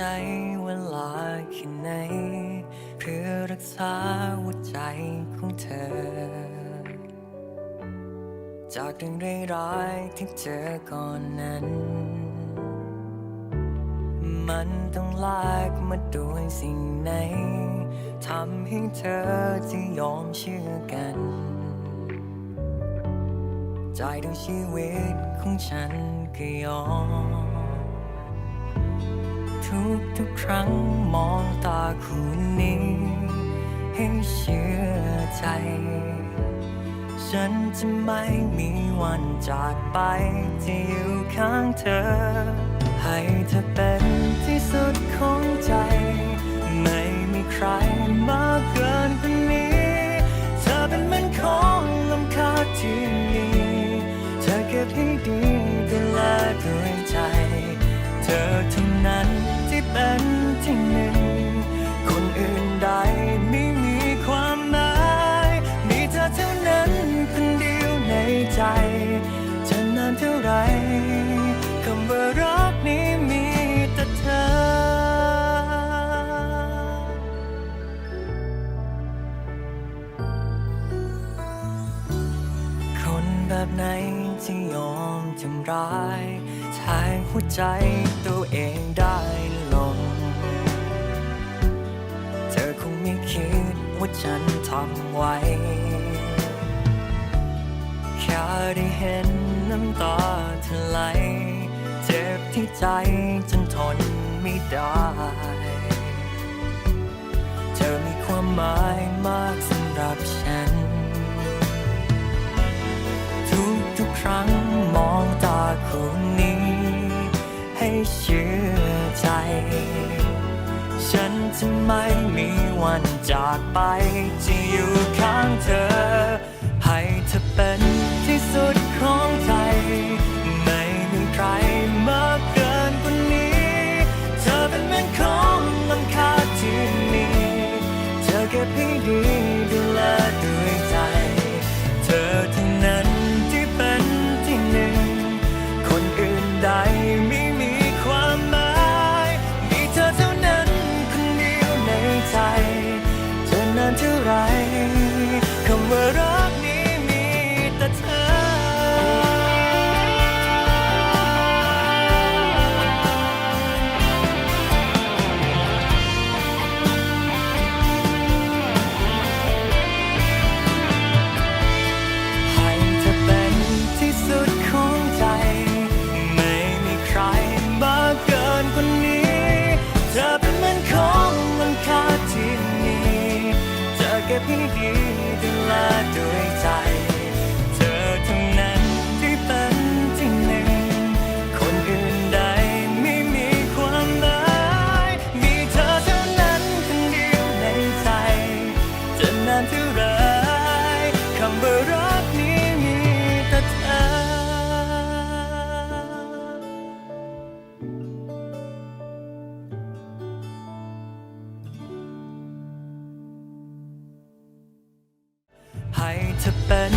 ใช้เวลาแค่ไหน เพื่อรักษาหัวใจของเธอ จากเรื่องร้ายๆที่เจอก่อนนั้น มันต้องลากมาด้วยสิ่งไหนทำให้เธอจะยอมเชื่อกัน ใจทั้งชีวิตของฉันก็ยอม ทุกทุกครั้งมองตาคู่นี้ ให้เชื่อใจ ฉันจะไม่มีวันจากไปจะอยู่ข้างเธอ ให้เธอเป็นที่สุดของใจ แบบไหนจะยอมทำร้ายแทงหัวใจตัวเองได้ลง เธอคงไม่คิดว่าฉันทำไว้ แค่ได้เห็นน้ำตาเธอไหล เจ็บที่ใจจนทนไม่ได้ เธอมีความหมายมากสำหรับฉัน เชื่อใจ ฉันจะไม่มีวันจากไป จะอยู่ข้างเธอ พี่ดีดูแลด้วย to burn